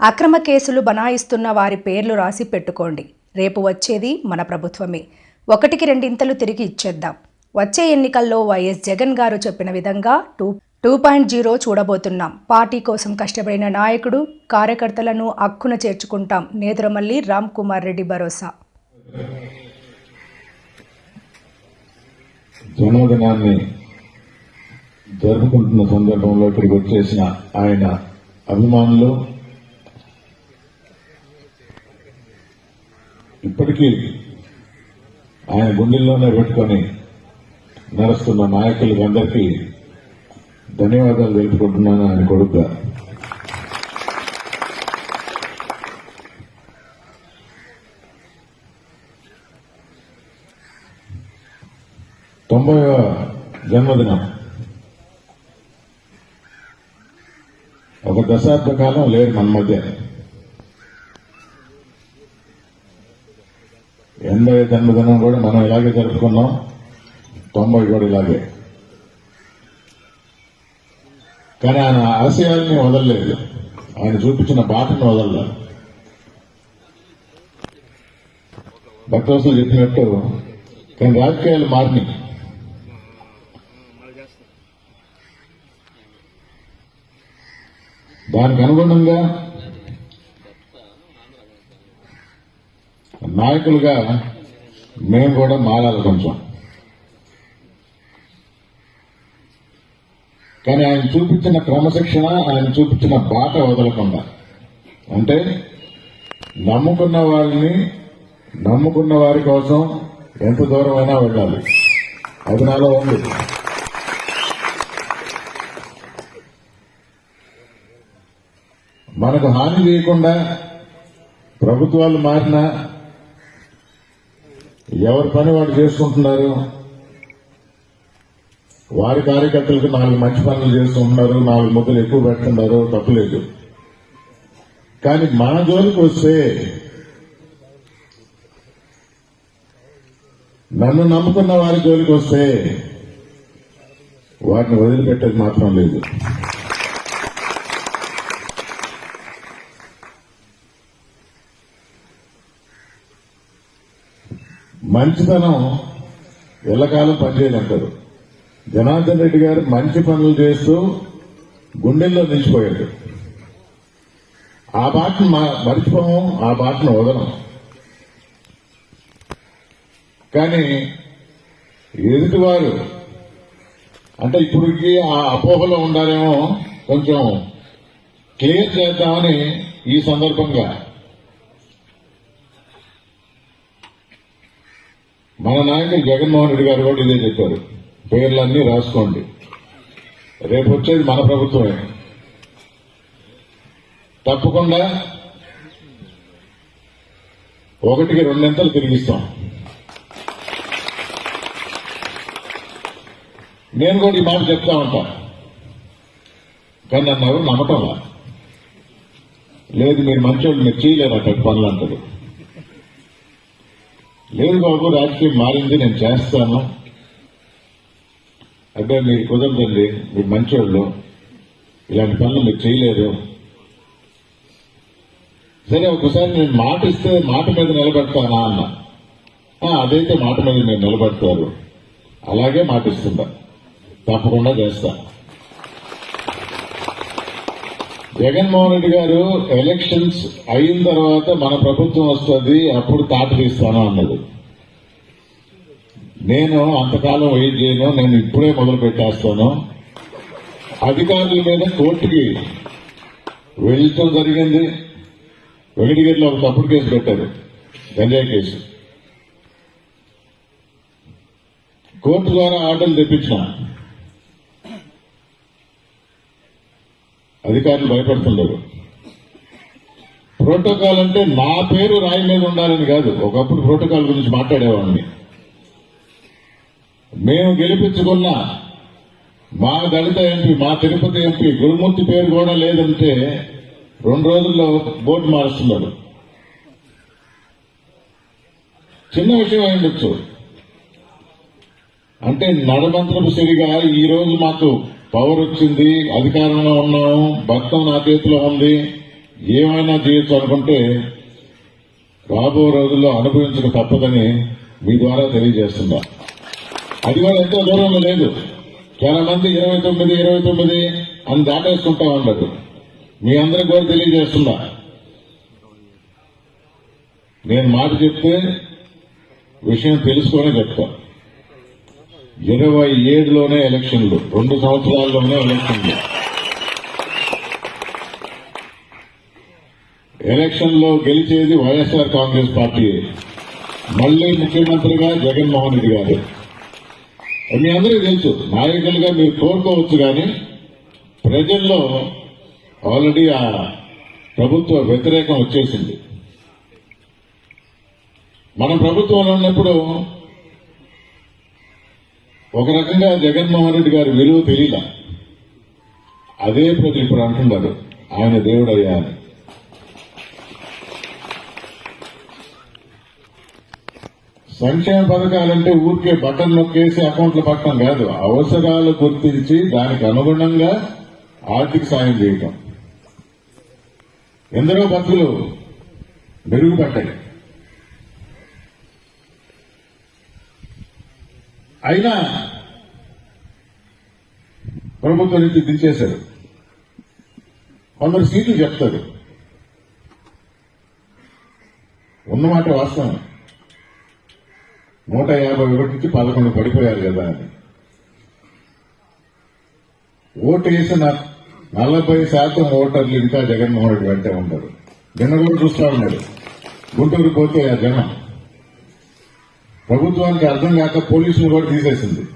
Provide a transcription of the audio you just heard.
అక్రమ కేసులు బనాయిస్తున్న వారి పేర్లు రాసి పెట్టుకోండి. రేపు వచ్చేది మన ప్రభుత్వమే. ఒకటికి రెండింతలు తిరిగి ఇచ్చేద్దాం. వచ్చే ఎన్నికల్లో వైఎస్ జగన్ గారు చెప్పిన విధంగా టూ టూ పాయింట్ జీరో చూడబోతున్నాం. పార్టీ కోసం కష్టపడిన నాయకుడు కార్యకర్తలను అక్కున చేర్చుకుంటాం. నేదురమల్లి రామ్ కుమార్ రెడ్డి భరోసా. జన్మదినాన్ని జరుపుకుంటున్న సందర్భంలో ఇక్కడికి వచ్చేసిన ఆయన అభిమానులు ఇప్పటికీ ఆయన గుండెల్లోనే పెట్టుకొని నడుస్తున్న నాయకులకి అందరికీ ధన్యవాదాలు తెలుపుకుంటున్నాను ఆయన కొడుకుగా. తొంభై జన్మదినం. ఒక దశాబ్ద కాలం లేరు మన మధ్య. ఎనభై జన్మదినం కూడా మనం ఇలాగే జరుపుకున్నాం. తొంభై కూడా ఇలాగే. కానీ ఆయన ఆశయాల్ని వదలలేదు. ఆయన చూపించిన బాటను వదలలేదు. భక్తవసులు చెప్పినట్టు కానీ రాజకీయాలు మారినాయి. దానికి అనుగుణంగా నాయకులుగా మేము కూడా మారాలి కొంచెం. కానీ ఆయన చూపించిన క్రమశిక్షణ ఆయన చూపించిన బాట వదలకుండా. అంటే నమ్ముకున్న వాళ్ళని నమ్ముకున్న వారి కోసం ఎంత దూరమైనా వెళ్ళాలి. అది నాలో ఉంది. మనకు హాని చేయకుండా ప్రభుత్వాలు మారినా ఎవరి పని వాళ్ళు చేసుకుంటున్నారు? వారి కార్యకర్తలకు నాలుగు మంచి పనులు చేస్తుంటున్నారు నాలుగు ముద్దలు ఎక్కువ పెడుతున్నారు తప్పులేదు కానీ మన జోలికి వస్తే నన్ను నమ్ముకున్న వారి జోలికి వస్తే వాటిని వదిలిపెట్టేది మాత్రం లేదు. మంచితనం ఎల్లకాలం పనిచేయనంటారు. జనార్దన్ రెడ్డి గారు మంచి పనులు చేస్తూ గుండెల్లో నిలిచిపోయాడు. ఆ బాటను మా- మర్చిపోము ఆ బాటను వదలం. కానీ ఎదుటివారు అంటే ఇప్పటికి ఆ అపోహలో ఉండాలేమో కొంచెం క్లియర్ చేద్దామని ఈ సందర్భంగా మన నాయకులు జగన్మోహన్ రెడ్డి గారు కూడా ఇదే చెప్పారు. పేర్లన్నీ రాసుకోండి. రేపు వచ్చేది మన ప్రభుత్వమే. తప్పకుండా ఒకటికి రెండింతలు తిరిగిస్తాం. నేను కూడా ఈ మాట చెప్తా ఉంటా. కానీ నన్ను ఎవరు నమ్మటంలా లేదు మీరు మంచోళ్ళు మీరు చేయలేరు అక్కడ పనులు అంటారు లేదు బాబు రాజకీయం మారింది నేను చేస్తాను. అంటే మీరు కుదరదండి మీరు మంచోళ్ళు. ఇలాంటి పనులు మీరు చేయలేరు. సరే ఒకసారి నేను మాట ఇస్తే మాట మీద నిలబెడతానా అన్న. అదైతే మాట మీద నేను నిలబెడతారు. అలాగే మాట ఇస్తుందా తప్పకుండా చేస్తా. జగన్మోహన్ రెడ్డి గారు ఎలక్షన్స్ అయిన తర్వాత మన ప్రభుత్వం వస్తుంది అప్పుడు తాట తీస్తాను అన్నది నేను అంతకాలం వెయిట్ చేయను నేను ఇప్పుడే మొదలు పెట్టేస్తాను. అధికారుల మీద కోర్టుకి వెళ్ళటం జరిగింది. వెంకటగిరిలో ఒక తప్పుడు కేసు పెట్టారు గంజాయి కేసు. కోర్టు ద్వారా ఆర్డర్లు తెప్పించిన. అధికారులు భయపడుతున్నారు ప్రోటోకాల్ అంటే నా పేరు రాయి మీద ఉండాలని కాదు. ఒకప్పుడు ప్రోటోకాల్ గురించి మాట్లాడేవాడిని. మేము గెలిపించుకున్న మా దళిత ఎంపీ మా తిరుపతి ఎంపీ గురుమూర్తి పేరు కూడా లేదంటే రెండు రోజుల్లో బోర్డు మారుస్తున్నాడు చిన్న విషయం అయి ఉండొచ్చు. అంటే నడమంత్రపు సిరిగా ఈ రోజు మాకు పవర్ వచ్చింది అధికారంలో ఉన్నాము భక్తం నా చేతిలో ఉంది. ఏమైనా చేయొచ్చు అనుకుంటే రాబో రోజుల్లో అనుభవించక తప్పదని మీ ద్వారా తెలియజేస్తున్నా. అది కూడా ఎంతో దూరంలో లేదు. చాలా మంది ఇరవై తొమ్మిది ఇరవై తొమ్మిది అని దాటేసుకుంటా ఉండదు. మీ అందరికి కూడా తెలియజేస్తున్నా. నేను మాట చెప్తే విషయం తెలుసుకొని చెప్తా. ఇరవై ఏడులోనే ఎలక్షన్లు రెండు సంవత్సరాల్లోనే ఎలక్షన్లు. ఎలక్షన్లో గెలిచేది వైఎస్ఆర్ కాంగ్రెస్ పార్టీ. మళ్ళీ ముఖ్యమంత్రిగా జగన్మోహన్ రెడ్డి గారు. మీ అందరికీ తెలుసు నాయకులుగా మీరు కోరుకోవచ్చు కానీ ప్రజల్లో ఆల్రెడీ ఆ ప్రభుత్వ వ్యతిరేకం వచ్చేసింది. మన ప్రభుత్వంలో ఉన్నప్పుడు ఒక రకంగా జగన్మోహన్ రెడ్డి గారి విలువ తెలియల. అదే ప్రజలు ఇప్పుడు అంటున్నారు ఆయన దేవుడయ్యా అని. సంక్షేమ పథకాలంటే ఊరికే బటన్ నొక్కేసి అకౌంట్లు పట్టడం కాదు అవసరాలు గుర్తించి దానికి అనుగుణంగా ఆర్థిక సాయం చేయటం. ఎందరో బతుకులు మెరుగుపడ్డాయి. అయినా ప్రభుత్వం నుంచి దించేశారు కొందరు సీట్లు చెప్తారు ఉన్నమాట వాస్తవం. నూట యాభై ఒకటికి పదకొండు పడిపోయారు కదా అని. ఓటు వేసిన నలభై శాతం ఓటర్లు ఇంకా జగన్మోహన్ రెడ్డి వెంటే ఉండరు. నిన్న కూడా చూస్తా ఉన్నాడు. గుంటూరు పోతే ఆ జనం. ప్రభుత్వానికి అర్థం కాక పోలీసులు కూడా తీసేసింది.